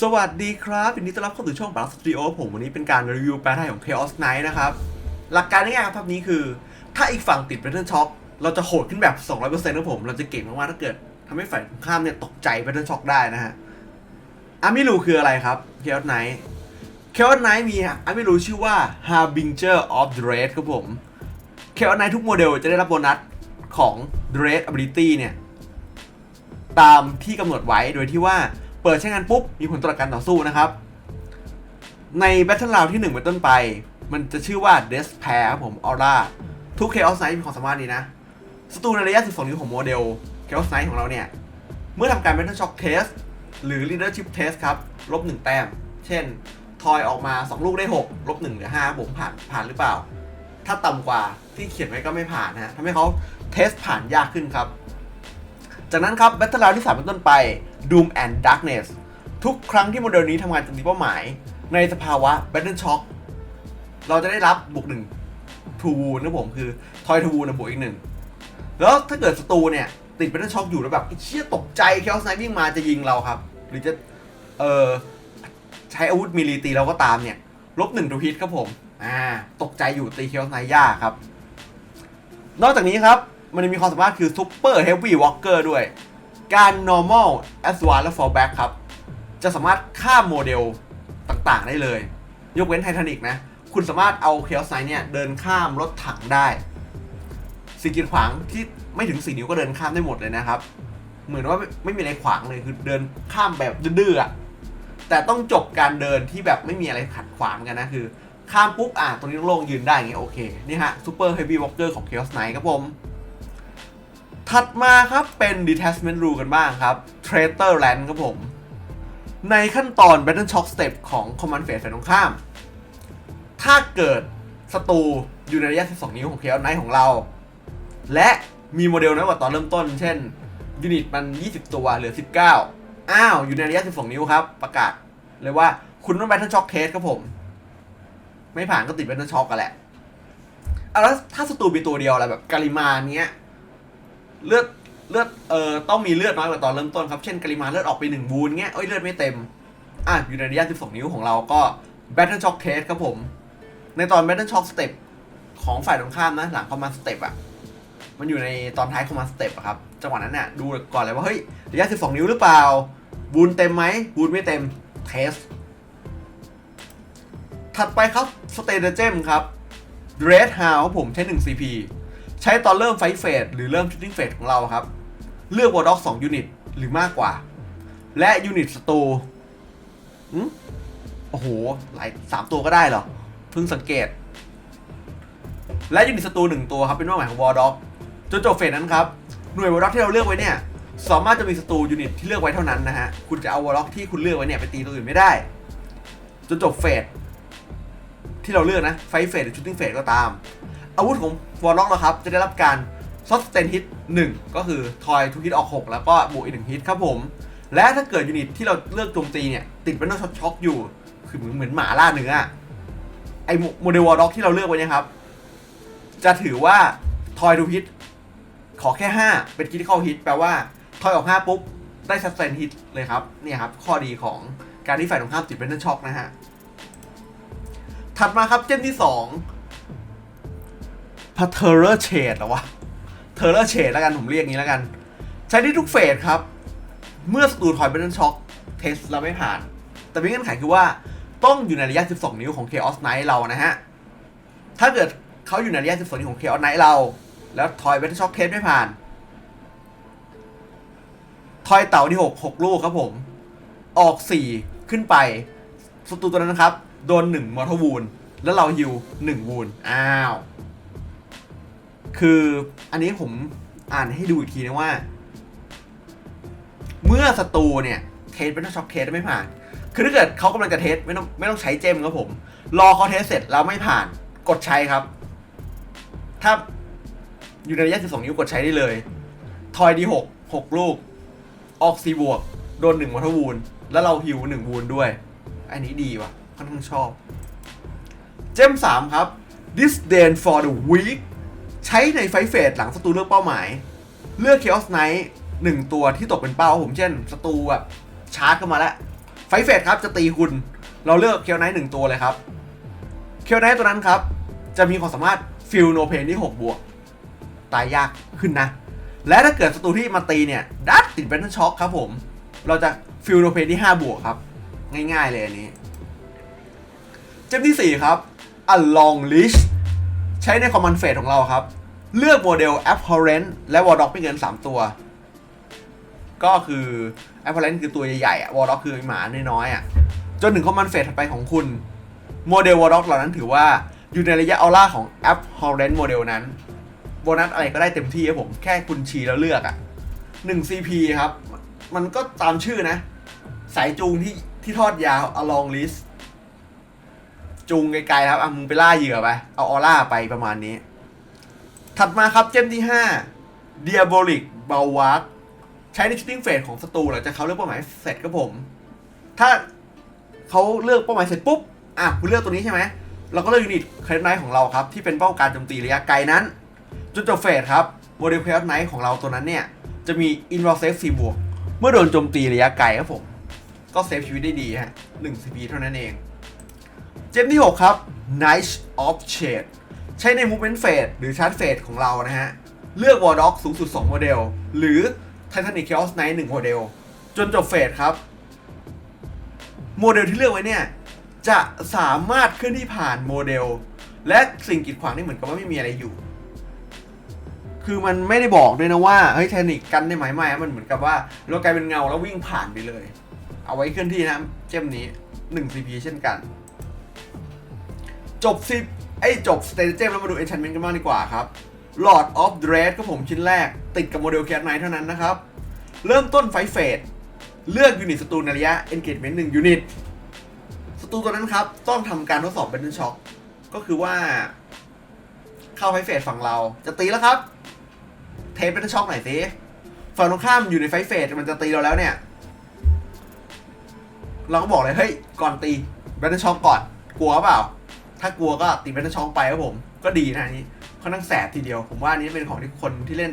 สวัสดีครับยินดีต้อนรับเข้าสู่ช่องบาร์สตูดิโอผมวันนี้เป็นการรีวิวแปลไทยของ Chaos Knight นะครับ หลักการง่ายๆครับภาพนี้คือ ถ้าอีกฝั่งติด Battle Shock เราจะโหดขึ้นแบบ 200%ครับผม เราจะเก่งมากๆถ้าเกิดทำให้ฝ่ายข้ามเนี่ยตกใจ Battle Shock ได้นะฮะอามิรูคืออะไรครับ Chaos Knight Chaos Knight มีอามิรูชื่อว่า Harbinger of Dread ครับผม Chaos Knight ทุกโมเดลจะได้รับโบนัสของ Dread Ability เนี่ยตามที่กำหนดไว้โดยที่ว่า เปิดใช้งานปุ๊บ มีผลต่อการต่อสู้นะครับ ใน Battle Round ที่1เป็นต้นไป มันจะชื่อว่า Despair ครับผม Aura ทุก Chaos Knight มีความสามารถนี้นะศัตรูในระยะ 12 นิ้วของโมเดล Chaos Knight ของเราเนี่ย เมื่อทำการ Battle Shock Test หรือ Leadership Test ครับ ลบ 1 แต้ม เช่น ทอยออกมา 2 ลูกได้ 6 ลบ 1 หรือ 5 ผมผ่านผ่านหรือเปล่า ถ้าต่ำกว่าที่เขียนไว้ก็ไม่ผ่านนะฮะทำให้เขาเทสผ่านยากขึ้นครับ จากนั้นครับ Battle Round ที่ 3 เป็นต้นไป Doom and Darkness ทุกครั้งที่โมเดลนี้ทำงานโจมตีเป้าหมาย ในสภาวะ Battle Shock เราจะได้รับบวกหนึ่งทูวูนะผมคือทอยทูวูนะบวกอีกหนึ่งแล้วถ้าเกิดศัตรูเนี่ย ติด Battle Shock อยู่แล้วแบบเชี่ยตกใจแคลสไนวิ่งมาจะยิงเราครับ หรือจะเออใช้อาวุธมิลีตีเราก็ตามเนี่ยลบหนึ่งทูฮิตครับผมอ่าตกใจอยู่ตีเคลสไนยากครับ นอกจากนี้ครับมันยังมีความสามารถคือ Super Heavy Walker ด้วย การ normal advance และ fallback ครับ จะสามารถข้ามโมเดลต่างๆได้เลย ยกเว้นไททานิกนะ คุณสามารถเอาเคลสไนเนี่ยเดินข้ามรถถังได้สิ่งกีดขวางที่ไม่ถึง4นิ้วก็เดินข้ามได้หมดเลยนะครับ เหมือนว่าไม่ไม่มีอะไรขวางเลยคือเดินข้ามแบบดื้อๆแต่ต้องจบการเดินที่แบบไม่มีอะไรขัดขวางกันนะคือ ข้ามปุ๊บอะตรงนี้โล่งๆยืนได้อย่างเงี้ยโอเค นี่ฮะ Super Heavy Walker ของ Chaos Knight ครับผม ถัดมาครับเป็น Detachment Rule กันบ้างครับ Traitor Land ครับผม ในขั้นตอน Battle Shock Step ของ Command Phase ฝ่ายตรงข้าม ถ้าเกิดศัตรูอยู่ในระยะ 12 นิ้วของ Chaos Knight ของเรา และมีโมเดลน้อยกว่าตอนเริ่มต้น เช่น ยูนิตมัน 20 ตัวเหลือ 19 อ้าว อยู่ในระยะ 12 นิ้วครับ ประกาศเลยว่าคุณต้อง Battle Shock Test ครับผม ไม่ผ่านก็ติด Battle Shock กันแหละเอาแล้วถ้าศัตรูมีตัวเดียวอะไรแบบกาลิมาเนี้ย เลือดเลือดเอ่อต้องมีเลือดน้อยกว่าตอนเริ่มต้นครับ เช่นกาลิมาณเลือดออกไปหนึ่งบูนเงี้ยเอ้ยเลือดไม่เต็ม อะอยู่ในระยะ 12 นิ้วของเราก็ Battle Shock Test ครับผม ในตอน Battle Shock Step ของฝ่ายตรงข้ามนะ หลัง Command Step อะมันอยู่ในตอนท้าย Command Step อะครับ จังหวะนั้นเนี่ยดูก่อนเลยว่าเฮ้ยระยะ 12 นิ้วหรือเปล่า บูนเต็มไหมบูนไม่เต็มเทสถัดไปครับสเตเดเจมครับ Red Hound ผมใช้ 1 CP ใช้ตอนเริ่มไฟเฟสหรือเริ่มชูตติ้งเฟสของเราครับ เลือกวอร์ด็อก2ยูนิตหรือมากกว่า และยูนิตสตูอืมโอ้โห หลายสามตัวก็ได้เหรอ เพิ่งสังเกต และยูนิตสตูหนึ่งตัวครับ เป็นเป้าหมายของวอร์ด็อกจนจบเฟสนั้นครับ หน่วยวอร์ด็อกที่เราเลือกไว้เนี่ยสามารถจะมีสตูยูนิตที่เลือกไว้เท่านั้นนะฮะ คุณจะเอาวอร์ด็อกที่คุณเลือกไว้เนี่ยไปตีตัวอื่นไม่ได้ จนจบเฟสที่เราเลือกนะ ไฟเฟสหรือชูตติ้งเฟสก็ตาม อาวุธของวอร์ล็อกนะครับ จะได้รับการซอฟต์เซนฮิต1ก็คือทอยทุกฮิตออก 6 แล้วก็บวกอีกหนึ่งฮิตครับผม และถ้าเกิดยูนิตที่เราเลือกโจมตีเนี่ย ติดเป็นช็อตช็อกอยู่ คือเหมือนเหมือนหมาล่าเนื้อไอโมเดลวอร์ล็อกที่เราเลือกไว้นี่ยครับ จะถือว่าทอยทุกฮิตขอแค่ 5 เป็นคิดเข้าฮิตแปลว่าทอยออก 5 ปุ๊บ ได้ซัสเซนฮิตเลยครับเนี่ยครับ ข้อดีของการที่ฝ่ายตรงข้ามติดเป็นช็อกนะฮะถัดมาครับเจนที่ 2 พาเทอร์เชดหรอวะเทอร์เชดแล้วกันผมเรียกงี้แล้วกัน ใช้ได้ทุกเฟสครับ เมื่อศัตรูถอยเป็นช็อคเทสเราไม่ผ่าน แต่มีเงื่อนไขคือว่าต้องอยู่ในระยะ 12 นิ้วของ Chaos Knight เรานะฮะ ถ้าเกิดเขาอยู่ในระยะ 12 นิ้วของ Chaos Knight เรา แล้วถอยเป็นช็อคเทสไม่ผ่าน ทอยเต่าที่ 6 6 ลูกครับผม ออก 4 ขึ้นไปศัตรูตัวนั้นนะครับ โดน 1 มอร์ทวูนแล้วเราฮิว1วูนอ้าว คืออันนี้ผมอ่านให้ดูอีกทีนะว่า เมื่อศัตรูเนี่ย เทสเป็นช็อคเทสไม่ผ่าน คือถ้าเกิดเขากำลังจะเทสไม่ต้องไม่ต้องใช้เจมครับผม รอเขาเทสเสร็จแล้วไม่ผ่านกดใช้ครับ ถ้าอยู่ในระยะ12นิ้วกดใช้ได้เลย ทอยดี6 6ลูก ออกซีบวก โดน1วัตวูนแล้วเราฮิว1วูนด้วย อันนี้ดีว่ะค่อนข้างชอบ เจม3ครับ disdain for the weak ใช้ในไฟเฟสหลังศัตรูเลือกเป้าหมาย เลือก Chaos Knight หนึ่งตัวที่ตกเป็นเป้าผมเช่นศัตรูแบบชาร์จเข้ามาแล้ว ไฟเฟสครับจะตีคุณ เราเลือกเคียวไนท์หนึ่งตัวเลยครับ เคียวไนท์ตัวนั้นครับ จะมีความสามารถฟิลโนเพนที่6บวก ตายยากขึ้นนะ และถ้าเกิดศัตรูที่มาตีเนี่ยดัดติดแบนช็อคครับผม เราจะฟิลโนเพนที่ 5 บวกครับ ง่ายๆเลยอันนี้ เจมที่ 4 ครับ a long leash ใช้ในคอมมานด์เฟสของเราครับ เลือกโมเดล abhorrent และ war dog ไม่เกิน 3 ตัว ก็คือ abhorrent คือตัวใหญ่ๆอะ war dog คือหมาน้อยๆอะจนถึงคอมมานด์เฟสถัดไปของคุณ โมเดล war dog เหล่านั้นถือว่าอยู่ในระยะออร่าของ abhorrent โมเดลนั้นโบนัสอะไรก็ได้เต็มที่ครับผม แค่คุณชี้แล้วเลือกอะ่ะ1 CP ครับ มันก็ตามชื่อนะ สายจูงที่ที่ทอดยาว along list จูงไกลๆครับอะมึงไปล่าเหยื่อไป เอาออร่าไปประมาณนี้ ถัดมาครับเจมที่5 Diabolic b a l w a r k ใช้ในชิ t ติ้งเฟสของศัตรูหลังจากเขาเลือกเป้าหมายเสร็จครับผม ถ้าเขาเลือกเป้าหมายเสร็จปุ๊บ อะคุณเลือกตัวนี้ใช่ไหม เราก็เลือกยูนิตเครดไนท์ของเราครับ ที่เป็นเป้าการโจมตีระยะไกลนั้นจนจบเฟสครับโมเดลเครดไนท์ของเราตัวนั้นเนี่ย จะมี i n v o l Save 4บวก เมื่อโดนโจมตีระยะไกลครับผม ก็เซฟชีวิตได้ดีฮะ1 CP เท่านั้นเอง เจมที่ 6 ครับ Night of Shade ใช้ใน Movement Phase หรือ Charge Phase ของเรานะฮะ เลือก War Dog สูงสุด 2 โมเดล หรือ Titanic Chaos Knight 1 โมเดล จนจบเฟสครับ โมเดลที่เลือกไว้เนี่ย จะสามารถเคลื่อนที่ผ่านโมเดล และสิ่งกีดขวางนี่เหมือนกับว่าไม่มีอะไรอยู่ คือมันไม่ได้บอกด้วยนะว่า เฮ้ยเทคนิคกันได้ไหมไม่มันเหมือนกับว่าเรากลายเป็นเงาแล้ววิ่งผ่านไปเลย เอาไว้เคลื่อนที่นะเจมนี้1 CP เช่นกัน จบสิไอ้จบสเตจเจมแล้วมาดู enchantment กันบ้างดีกว่าครับ Lord of Dread ก็ผมชิ้นแรก ติดกับโมเดลแคทไนท์เท่านั้นนะครับ เริ่มต้นไฟเฟสเลือกยูนิตศัตรูในระยะ engagement 1ยูนิตศัตรูตัวนั้นครับ ต้องทำการทดสอบ Battle Shock ก็คือว่า เข้าไฟเฟสฝั่งเราจะตีแล้วครับ เทป Battle Shock หน่อยสิฝั่งตรงข้ามอยู่ในไฟเฟสมันจะตีเราแล้วเนี่ย เราก็บอกเลยเฮ้ยก่อนตี Battle Shock ก่อนกลัวเปล่า ถ้ากลัวก็ตี Battle Shock ไปครับผม ก็ดีนะอันนี้ค่อนข้างแสบทีเดียว ผมว่านี้เป็นของที่คนที่เล่น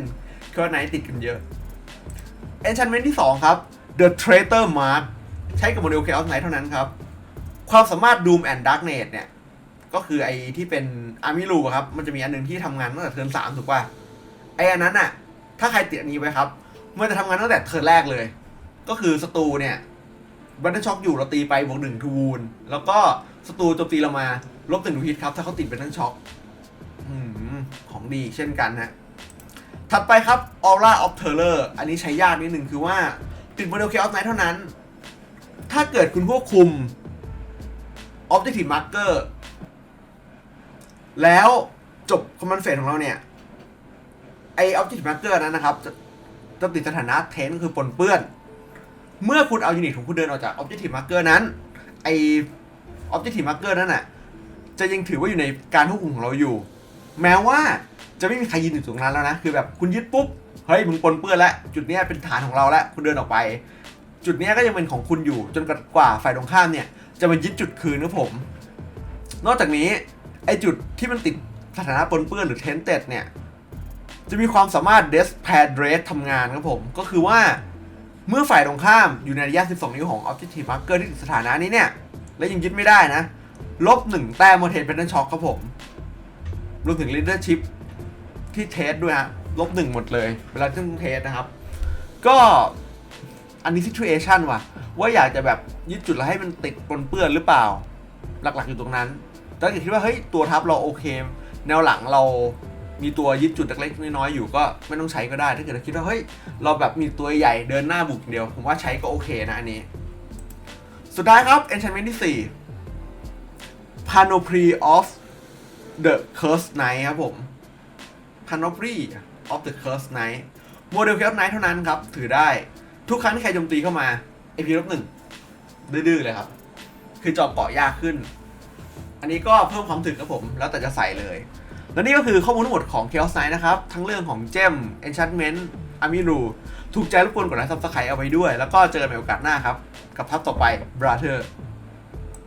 เคอร์ไนติดกันเยอะ Enchantment ที่ 2 ครับ The Traitor Mark ใช้กับโมเดล Chaos Knight เท่านั้นครับ ความสามารถ Doom and Darkness เนี่ย ก็คือไอ้ที่เป็น Army r u ครับ มันจะมีอันหนึ่งที่ทำงานตั้งแต่เทิร์นสามถูกป่ะ ไอ้อันนั้นน่ะถ้าใครติดอันนี้ไว้ครับ มันจะทำงานตั้งแต่เทิร์นแรกเลย ก็คือศัตรูเนี่ยบัตเทิลช็อคอยู่เราตีไปบวกหนึ่งทูวูนแล้วก็ ศัตรูโจมตีเรามา ลบหนึ่งทูฮิตครับ ถ้าเขาติดบัตเทิลช็อคของดีเช่นกันฮะถัดไปครับ Aura of Terror อันนี้ใช้ยากนิดหนึ่งคือว่า ติดโมเดล Chaos Knight เท่านั้น ถ้าเกิดคุณควบคุม Objective Marker แล้วจบ Command Phase ของเราเนี่ย ไอ Objective Marker นั้นนะครับ จะจะติดสถานะเทนคือปนเปื้อน เมื่อคุณเอายูนิตของคุณเดินออกจาก Objective Marker นั้น ไอ Objective Marker นั้นน่ะจะยังถือว่าอยู่ในการควบคุมของเราอยู่ แม้ว่าจะไม่มีใครยืนอยู่ตรงนั้นแล้วนะ คือแบบคุณยึดปุ๊บ เฮ้ยมึงปนเปื้อนแล้ว จุดนี้เป็นฐานของเราแล้ว คุณเดินออกไป จุดนี้ก็ยังเป็นของคุณอยู่จนกว่าฝ่ายตรงข้ามเนี่ย จะมายึดจุดคืนครับผม นอกจากนี้ไอจุดที่มันติดสถานะปนเปื้อนหรือเทนเต็ดเนี่ย จะมีความสามารถ d e s p a d r e s ทำงานครับผม ก็คือว่าเมื่อฝ่ายตรงข้ามอยู่ในระยะ 12 นิ้วของ Objective Marker ที่ติดสถานะนี้เนี่ย และยังยึดไม่ได้นะ ลบหนึ่งแต้มโมเทนเป็นนันช็อคครับผม รวมถึง leadership ที่เทสด้วยฮะ ลบหนึ่งหมดเลย เวลาที่ต้องเทสนะครับ ก็อันนี้ situation ว่ะ ว่าอยากจะแบบยึดจุดแล้วให้มันติดปนเปื้อนหรือเปล่า หลักๆอยู่ตรงนั้นแต่ถ้าเกิดคิดว่าเฮ้ยตัวทัพเราโอเค แนวหลังเรามีตัวยึดจุดเล็กๆน้อยๆอยู่ก็ไม่ต้องใช้ก็ได้ ถ้าเกิดเราคิดว่าเฮ้ยเราแบบมีตัวใหญ่เดินหน้าบุกเดียว ผมว่าใช้ก็โอเคนะอันนี้ สุดท้ายครับ enchantment ที่ 4 panoply of the cursed knight ครับผม panoply of the cursed knight โมเดล cursed knight เท่านั้นครับ ถือได้ทุกครั้งที่ใครโจมตีเข้ามา AP ลบหนึ่งดื้อๆเลยครับ คือจอบเกาะยากขึ้น อันนี้ก็เพิ่มความถึกครับผม แล้วแต่จะใส่เลย และนี่ก็คือข้อมูลทั้งหมดของ Chaos Knight นะครับ ทั้งเรื่องของเจม Enchantment Amiru ถูกใจรบกวนกดไลค์ซับสไครต์เอาไว้ด้วย แล้วก็เจอกันใหม่โอกาสหน้าครับ กับภาคต่อไป Brother